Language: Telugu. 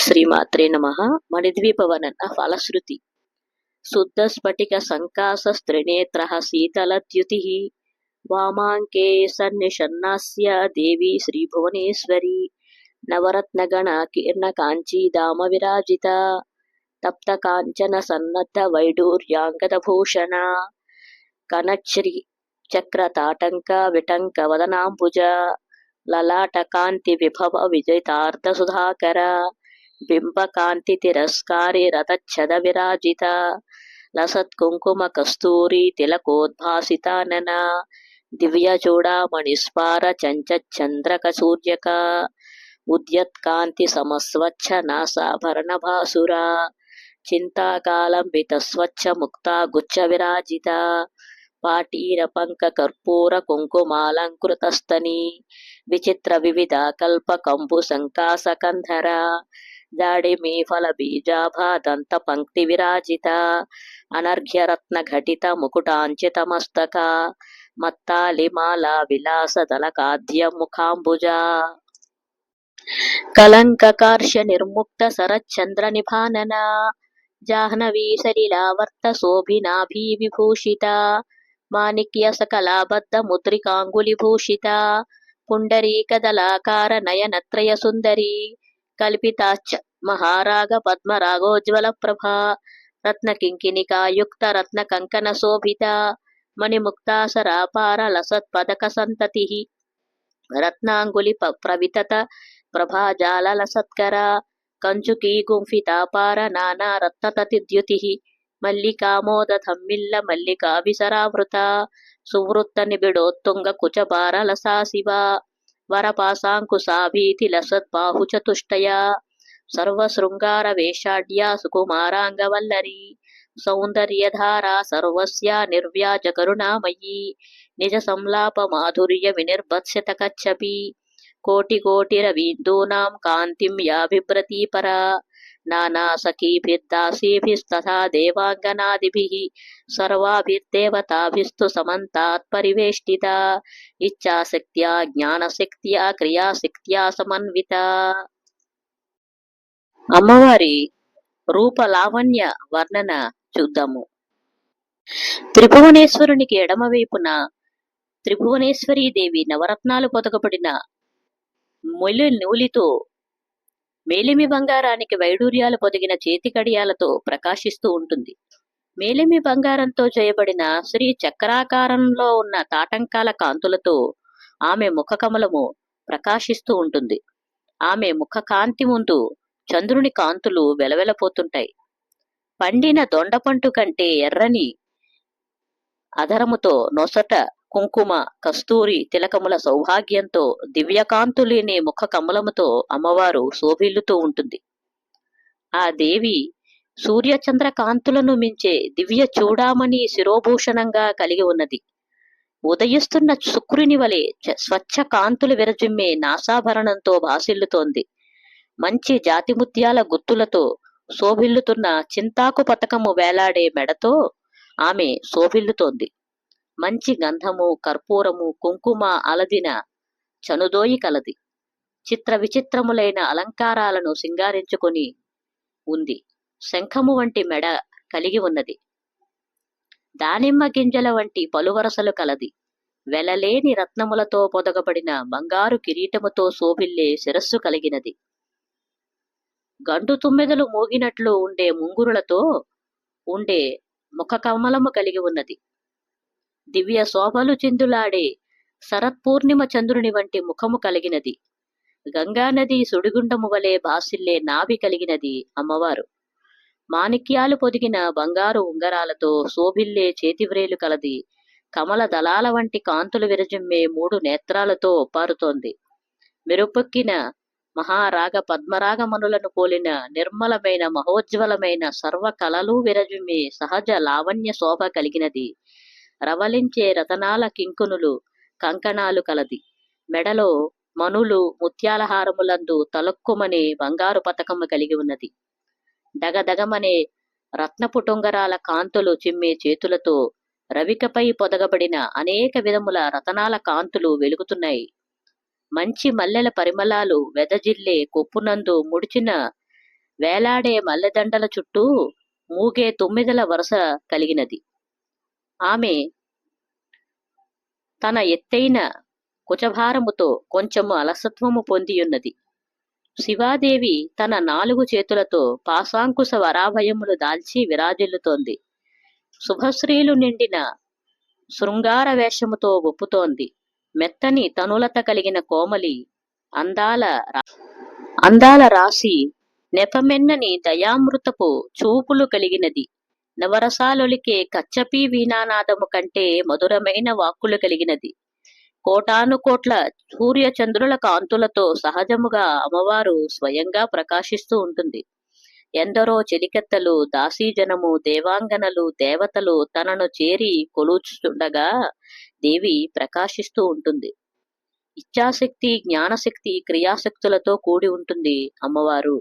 శ్రీమాత్రే నమ. మణిద్వీపవనన ఫలశ్రుతి. శుద్ధ స్ఫటిక సంకాసస్త్రినేత్ర శీతలద్యుతి వామాంకే సన్నిషన్నాస్య దేవి శ్రీభువనేశ్వరి. నవరత్నగణ కీర్ణ కాంచీధామ విరాజిత. తప్త కాంచన సన్నద్ధ వైడూర్యాంగదభూషణ కనశ్రీ చక్ర తాటంక విటంక వదనాంబుజ. లలాటకాంతి విభవ విజయితార్థ సుధాకర. బింబకాంతి తిరస్కారి రథఛద విరాజిత లసత్ కుంకుమ కస్తూరి తిలకోద్భాసితానన దివ్య చూడామణి స్పార చంచంద్రక సూర్యక ఉద్యత్కాంతి సమస్వచ్ఛ నాసాభరణ భాసురా చింతాకాలంబిత స్వచ్ఛ ముక్త గుచ్చ విరాజిత పాటీర పంక కర్పూర కుంకుమాలంకృతస్తని విచిత్ర వివిధ కల్ప కంబు సంకాస దాడిమీ ఫల బీజాభా పంక్తి విరాజిత. అనర్ఘ్యరత్న ఘటిత ముకుటాంచిత మస్తక మత్తాలిమాల విలాస దళకాద్య ముఖాంబుజ. కలంకకార్ష నిర్ముక్త శరచంద్ర నిభానన. జాహ్నవీ సలిలావర్త శోభినాభీ విభూషిత. మాణిక్య సకలాబద్ధ ముద్రికాంగులి భూషిత పుండరీకదలాకార నయనత్రయ సుందరీ. కల్పితాశ్చ మహారాగ పద్మరాగోజ్వల ప్రభా రత్న కింకినికా యుక్త రత్న కంకణ శోభిత మణిముక్తాసరాపార లసత్ పదక సంతతి రత్నాంగులి ప- ప్రవితత ప్రభాజాల లసత్కర కంచుకీ గుంఫితాపార నానా రత్నతతిద్యుతి మల్లికామోద ధమ్మిల్ల మల్లికా విసరావృత సువృత్త నిబిడోత్తుంగ కుచబార లసా శివ వరపాసాంకుశాభీతి లసద్బాహు సర్వశృంగార వేషాఢ్యా సుకుమారాంగవల్లరి సౌందర్యధారా సర్వస్యా నిర్వ్యాజ కరుణామయీ నిజ సంలాప మాధుర్య వినిర్భత్స్యత కచ్చపి కోటి కోటి రవీందూనాం కాంతిం యా బిభ్రతి పరా నానా సర్వాభిర్దేవతాభిస్తు సమంతాత్ పరివేష్టిత ఇచ్ఛాశక్త్యా జ్ఞానశక్త్యా క్రియాశక్త్యా సమన్విత అమ్మవారి రూప లావణ్య వర్ణన చూద్దాము। త్రిభువనేశ్వరునికి ఎడమవైపున త్రిభువనేశ్వరీ దేవి నవరత్నాలు పొదగబడిన మొలి నూలితో మేలిమి బంగారానికి వైడూర్యాలు పొదిగిన చేతి కడియాలతో ప్రకాశిస్తూ ఉంటుంది. మేలిమి బంగారంతో చేయబడిన శ్రీ చక్రాకారంలో ఉన్న తాటంకాల కాంతులతో ఆమె ముఖ కమలము ప్రకాశిస్తూ ఉంటుంది. ఆమె ముఖ కాంతి ముందు చంద్రుని కాంతులు వెలవెలపోతుంటాయి. పండిన దొండపంటు కంటే ఎర్రని అధరముతో నొసట కుంకుమ కస్తూరి తిలకముల సౌభాగ్యంతో దివ్యకాంతులేని ముఖ కమలముతో అమ్మవారు శోభిల్లుతూ ఉంటుంది. ఆ దేవి సూర్యచంద్ర కాంతులను మించే దివ్య చూడామణి శిరోభూషణంగా కలిగి ఉన్నది. ఉదయిస్తున్న శుక్రుని వలె స్వచ్ఛ కాంతులు విరజిమ్మే నాసాభరణంతో భాసిల్లుతోంది మంచి జాతి ముత్యాల గుత్తులతో శోభిల్లుతున్న చింతాకు పతకము వేలాడే మెడతో ఆమె శోభిల్లుతోంది. మంచి గంధము కర్పూరము కుంకుమ అలదిన చనుదోయి కలది. చిత్ర విచిత్రములైన అలంకారాలను సింగారించుకొని ఉంది. శంఖము వంటి మెడ కలిగి ఉన్నది. దానిమ్మ గింజల వంటి పలువరసలు కలది. వెలలేని రత్నములతో పొదగబడిన బంగారు కిరీటముతో శోభిల్లే శిరస్సు కలిగినది. గండు తుమ్మెదలు మోగినట్లు ఉండే ముంగురులతో ఉండే ముఖ కమలము కలిగి ఉన్నది. దివ్య శోభలు చిందులాడే శరత్పూర్ణిమ చంద్రుని వంటి ముఖము కలిగినది. గంగానది సుడిగుండము వలె బాసిల్లే నాభి కలిగినది అమ్మవారు. మాణిక్యాలు పొదిగిన బంగారు ఉంగరాలతో శోభిల్లే చేతివ్రేలు కలది. కమల దళాల వంటి కాంతులు విరజిమ్మే మూడు నేత్రాలతో ఒప్పారుతోంది. మెరుపొక్కిన మహారాగ పద్మరాగమనులను పోలిన నిర్మలమైన మహోజ్వలమైన సర్వ కళలు విరజిమ్మే సహజ లావణ్య శోభ కలిగినది. రవలించే రతనాల కింకునులు కంకణాలు కలది. మెడలో మనులు ముత్యాల హారములందు బంగారు పతకము కలిగి ఉన్నది. దగదగమనే రత్నపుటుంగరాల కాంతులు చిమ్మే చేతులతో రవికపై పొదగబడిన అనేక విధముల రతనాల కాంతులు వెలుగుతున్నాయి. మంచి మల్లెల పరిమళాలు వెదజిల్లే కొప్పునందు ముడిచిన వేలాడే మల్లెదండల చుట్టూ మూగే తొమ్మిదల వరుస కలిగినది. ఆమె తన ఎత్తైన కుచభారముతో కొంచెము అలసత్వము పొందియున్నది. శివాదేవి తన నాలుగు చేతులతో పాశాంకుశ వరాభయములు దాల్చి విరాజిల్లుతోంది. శుభశ్రీలు నిండిన శృంగార వేషముతో ఒప్పుతోంది. మెత్తని తనులత కలిగిన కోమలి అందాల రా- అందాల రాశి నెపమెన్నని దయామృతపు చూపులు కలిగినది. నవరసాలొలికే కచ్చపీ వీణానాదము కంటే మధురమైన వాక్కులు కలిగినది. కోటాను కోట్ల సూర్యచంద్రుల కాంతులతో సహజముగా అమ్మవారు స్వయంగా ప్రకాశిస్తూ ఉంటుంది. ఎందరో చెలికెత్తలు దాసీజనము దేవాంగనలు దేవతలు తనను చేరి కొలుచుతుండగా దేవి ప్రకాశిస్తూ ఉంటుంది. ఇచ్ఛాశక్తి జ్ఞానశక్తి క్రియాశక్తులతో కూడి ఉంటుంది అమ్మవారు.